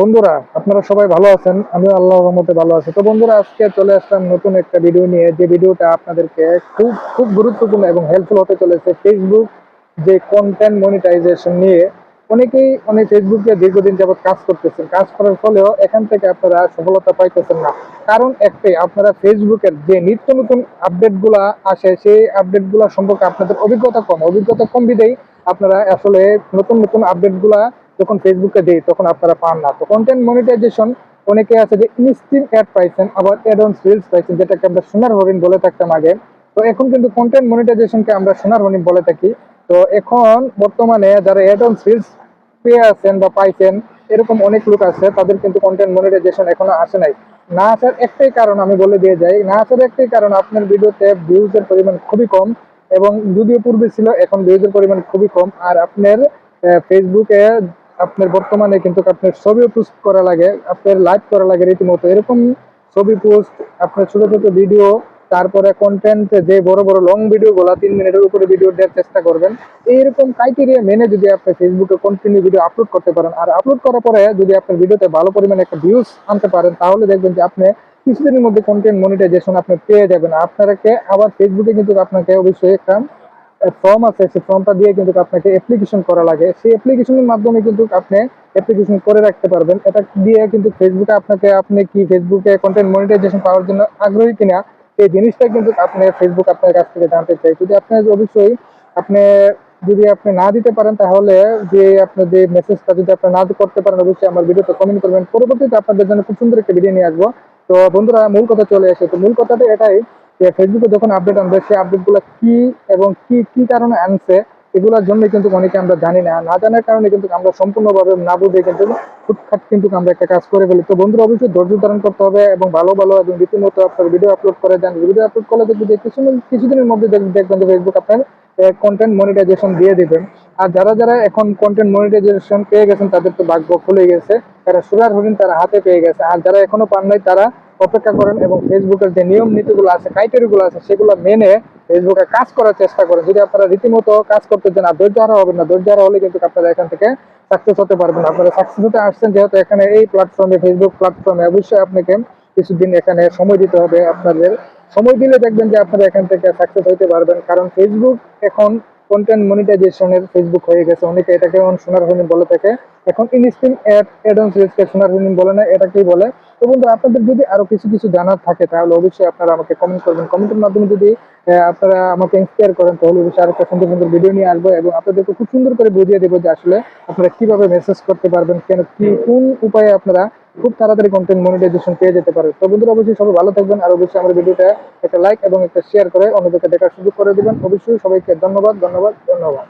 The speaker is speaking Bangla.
বন্ধুরা, আপনারা সবাই ভালো আছেন? আমি আল্লাহ রহমতে ভালো আছি। তো বন্ধুরা, আজকে চলে আসলাম নতুন একটা ভিডিও নিয়ে। যে ভিডিওটা আপনাদেরকে খুব খুব গুরুত্বপূর্ণ এবং হেল্পফুল হতে চলেছে ফেসবুক যে কন্টেন্ট মনিটাইজেশন নিয়ে। অনেকেই অনেক ফেসবুকে দীর্ঘদিন যাবত কাজ করতেছেন। কাজ করার ফলেও এখান থেকে আপনারা সফলতা পাইতেছেন না। কারণ একটাই, আপনারা ফেসবুকের যে নিত্য নতুন আপডেটগুলা আসে, সেই আপডেটগুলা সম্পর্কে আপনাদের অভিজ্ঞতা কম। অভিজ্ঞতা কম বিদেই আপনারা আসলে নতুন নতুন আপডেটগুলা যখন ফেসবুকে দেই, তখন আপনারা পান না। তো কন্টেন্ট মনিটাইজেশন অনেকে আছে যে ইনস্টিন অ্যাড পাইছেন, আবার অ্যাড অন রিলস পাইছেন, যেটাকে আমরা সোনার হরিণ বলে থাকতাম আগে। তো এখন কিন্তু কন্টেন্ট মনিটাইজেশনকে আমরা সোনার হরিণ বলে থাকি। তো এখন বর্তমানে যারা অ্যাড অন রিলস পেয়ে আছেন বা পাইছেন, এরকম অনেক লোক আছে, তাদের কিন্তু কন্টেন্ট মনিটাইজেশন এখনও আসে নাই। না আসার একটাই কারণ আমি বলে দিয়ে যাই, না আসার একটাই কারণ আপনার ভিডিওতে ভিউজের পরিমাণ খুবই কম এবং যদিও পূর্বে ছিল, এখন ভিউজের পরিমাণ খুবই কম। আর আপনার ফেসবুকে আপনার বর্তমানে কিন্তু আপনার ছবি পোস্ট করা লাগে, আপনার লাইভ করা লাগে রীতিমতো। এরকম ছবি পোস্ট আপনার ছোট ছোট ভিডিও তারপরে কন্টেন্ট যে বড় বড় লং ভিডিও গুলা, তিন মিনিটের উপরে ভিডিও দেওয়ার চেষ্টা করবেন। এইরকম ক্রাইটেরিয়া মেনে যদি আপনি ফেসবুকে কন্টিনিউ ভিডিও আপলোড করতে পারেন, আর আপলোড করার পরে যদি আপনার ভিডিওতে ভালো পরিমাণে একটা ভিউজ আনতে পারেন, তাহলে দেখবেন যে আপনি কিছুদিনের মধ্যে কন্টেন্ট মনিটাইজেশন আপনি পেয়ে যাবেন। আপনাকে আবার ফেসবুকে কিন্তু আপনাকে অবশ্যই একটা ফর্ম আছে, সেই ফর্মটা দিয়ে কিন্তু আপনাকে অ্যাপ্লিকেশন করা লাগে। সেই অ্যাপ্লিকেশনের মাধ্যমে কিন্তু আপনি অ্যাপ্লিকেশন করে রাখতে পারবেন। এটা দিয়ে কিন্তু ফেসবুকে আপনাকে, আপনি কি ফেসবুকে কন্টেন্ট মনিটাইজেশন পাওয়ার জন্য আগ্রহী কিনা, এই জিনিসটা কিন্তু আপনি ফেসবুক আপনার কাছ থেকে জানতে চাই। যদি আপনি অবশ্যই আপনি যদি আপনি না দিতে পারেন, তাহলে যে আপনার যে মেসেজটা যদি আপনি না করতে পারেন, অবশ্যই আমার ভিডিওতে কমেন্ট করবেন। পরবর্তীতে আপনাদের জন্য খুব সুন্দর একটা ভিডিও নিয়ে আসব। তো বন্ধুরা, মূল কথা চলে আসে। তো মূল কথাটা এটাই ফেসবুকে যখন আপডেট আনবে সেই আপডেটগুলো কি এবং কি কি কারণে আনছে, এগুলোর জন্য কিন্তু অনেকে আমরা জানি না। না জানার কারণে কিন্তু আমরা সম্পূর্ণভাবে না বুঝে কিন্তু ফুটখাট কিন্তু আমরা একটা কাজ করে ফেলি। তো বন্ধুরা, অবশ্যই ধৈর্য ধারণ করতে হবে এবং ভালো ভালো এবং রীতিমতো আপনার ভিডিও আপলোড করে দেন। ভিডিও আপলোড করলে দেখবেন যে কিছু কিছুদিনের মধ্যে দেখ- দেখবেন যে ফেসবুক আপনার কন্টেন্ট মনিটাইজেশন দিয়ে দিবেন আর যারা যারা এখন কন্টেন্ট মনিটাইজেশন পেয়ে গেছেন, তাদের তো ভাগ্য খুলে গেছে। তারা সুরার হরিণ তারা হাতে পেয়ে গেছে। আর যারা এখনও পান নাই, তারা অপেক্ষা করেন এবং ফেসবুকের যে নিয়ম নীতিগুলো আছে ক্রাইটেরিয়াগুলো আছে, সেগুলো মেনে ফেসবুকে কাজ করার চেষ্টা করেন। যদি আপনারা রীতিমতো কাজ করতে চান, আর ধৈর্য হারা হবেন না, ধৈর্য হারা হলে কিন্তু আপনারা এখান থেকে সাকসেস হতে পারবেন আপনারা সাকসেস হতে আসছেন যেহেতু এখানে এই প্ল্যাটফর্মে ফেসবুক প্ল্যাটফর্মে অবশ্যই আপনাকে কিছুদিন এখানে সময় দিতে হবে আপনাদের। সময় দিলে দেখবেন যে আপনারা এখান থেকে সাকসেস হতে পারবেন, কারণ ফেসবুক এখন কন্টেন্ট মনিটাইজেশনের ফেসবুক হয়ে গেছে। অনেকে এটাকে সোনার হরিণ বলে থাকে। এখন ইনস্টিং অ্যাড অ্যাড অন সিরিজকে সোনার হরিণ বলে না, এটাকেই বলে। তো বন্ধু আপনাদের যদি আরও কিছু কিছু জানার থাকে, তাহলে অবশ্যই আপনারা আমাকে কমেন্ট করবেন। কমেন্টের মাধ্যমে যদি আপনারা আমাকে ইন্সপায়ার করেন, তাহলে অবশ্যই আরও একটা সুন্দর সুন্দর ভিডিও নিয়ে আসব এবং আপনাদেরকে খুব সুন্দর করে বুঝিয়ে দেবো যে আসলে আপনারা কীভাবে মেসেজ করতে পারবেন, কেন, কি, কোন উপায়ে আপনারা খুব তাড়াতাড়ি কন্টেন্ট মনিটাইজেশন পেয়ে যেতে পারে। তো বন্ধুরা, অবশ্যই সবাই ভালো থাকবেন আর অবশ্যই আমার ভিডিওটা একটা লাইক এবং একটা শেয়ার করে অন্যদেরকে দেখার সুযোগ করে দেবেন। অবশ্যই সবাইকে ধন্যবাদ ধন্যবাদ ধন্যবাদ।